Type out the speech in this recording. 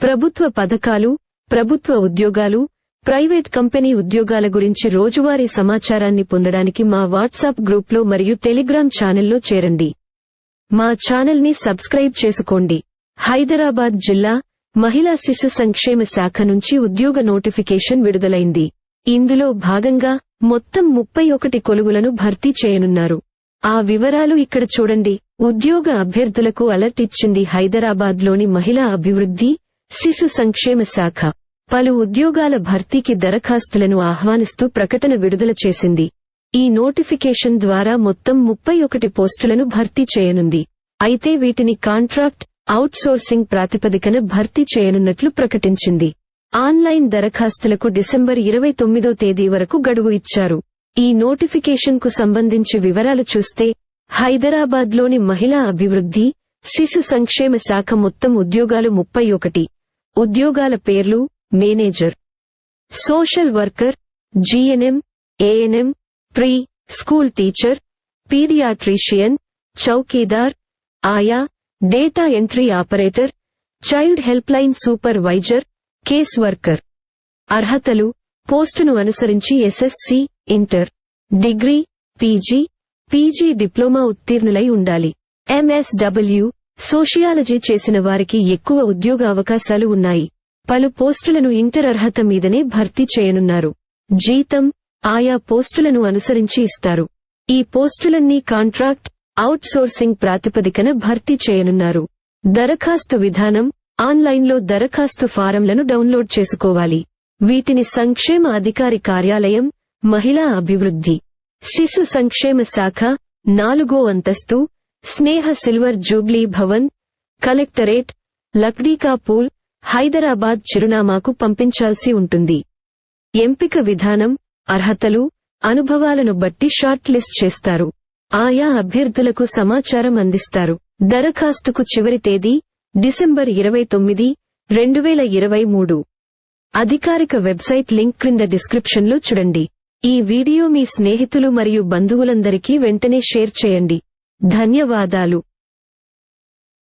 ప్రభుత్వ పథకాలు ప్రభుత్వ ఉద్యోగాలు ప్రైవేట్ కంపెనీ ఉద్యోగాల గురించి రోజువారీ సమాచారాన్ని పొందడానికి మా వాట్సాప్ గ్రూప్లో మరియు టెలిగ్రామ్ ఛానల్లో చేరండి. మా ఛానల్ని సబ్స్క్రైబ్ చేసుకోండి. హైదరాబాద్ జిల్లా మహిళా శిశు సంక్షేమ శాఖ నుంచి ఉద్యోగ నోటిఫికేషన్ విడుదలైంది. ఇందులో భాగంగా మొత్తం ముప్పై ఒకటి కొలువులను భర్తీ చేయనున్నారు. ఆ వివరాలు ఇక్కడ చూడండి. ఉద్యోగ అభ్యర్థులకు అలర్ట్ ఇచ్చింది హైదరాబాద్లోని మహిళా అభివృద్ధి శిశు సంక్షేమ శాఖ. పలు ఉద్యోగాల భర్తీకి దరఖాస్తులను ఆహ్వానిస్తూ ప్రకటన విడుదల చేసింది. ఈ నోటిఫికేషన్ ద్వారా మొత్తం ముప్పై ఒకటి పోస్టులను భర్తీ చేయనుంది. అయితే వీటిని కాంట్రాక్ట్ అవుట్సోర్సింగ్ ప్రాతిపదికన భర్తీ చేయనున్నట్లు ప్రకటించింది. ఆన్లైన్ దరఖాస్తులకు డిసెంబర్ ఇరవై తొమ్మిదో తేదీ వరకు గడువు ఇచ్చారు. ఈ నోటిఫికేషన్కు సంబంధించి వివరాలు చూస్తే హైదరాబాద్లోని మహిళా అభివృద్ధి శిశు సంక్షేమ శాఖ మొత్తం ఉద్యోగాలు ముప్పై ఒకటి ఉద్యోగాల పేర్లు manager social worker GNM ANM pre school teacher paediatrician chowkidar ఆయా data entry operator child help line supervisor case worker. అర్హతలు పోస్టును అనుసరించి SSC inter degree PG PG diploma ఉత్తీర్ణులై ఉండాలి. ఎంఎస్డబ్ల్యూ సోషియాలజీ చేసిన వారికి ఎక్కువ ఉద్యోగ అవకాశాలు ఉన్నాయి. పలు పోస్టులను ఇంటర్ అర్హత మీదనే భర్తీ చేయనున్నారు. జీతం ఆయా పోస్టులను అనుసరించి ఇస్తారు. ఈ పోస్టులన్నీ కాంట్రాక్ట్ అవుట్సోర్సింగ్ ప్రాతిపదికన భర్తీ చేయనున్నారు. దరఖాస్తు విధానం ఆన్లైన్లో దరఖాస్తు ఫారంలను డౌన్లోడ్ చేసుకోవాలి. వీటిని సంక్షేమ అధికారి కార్యాలయం మహిళా అభివృద్ధి శిశు సంక్షేమ శాఖ నాలుగో అంతస్తు Sneha silver jubilee Bhavan collectorate Lakdikapul Hyderabad చిరునామాకు పంపించాల్సి ఉంటుంది. ఎంపిక విధానం అర్హతలు అనుభవాలను బట్టి షార్ట్ లిస్ట్ చేస్తారు. ఆయా అభ్యర్థులకు సమాచారం అందిస్తారు. దరఖాస్తుకు చివరి తేదీ డిసెంబర్ ఇరవై తొమ్మిది రెండు వేల ఇరవై మూడు. అధికారిక వెబ్సైట్ లింక్ క్రింద డిస్క్రిప్షన్లో చూడండి. ఈ వీడియో మీ స్నేహితులు మరియు బంధువులందరికీ వెంటనే షేర్ చేయండి. ధన్యవాదాలు.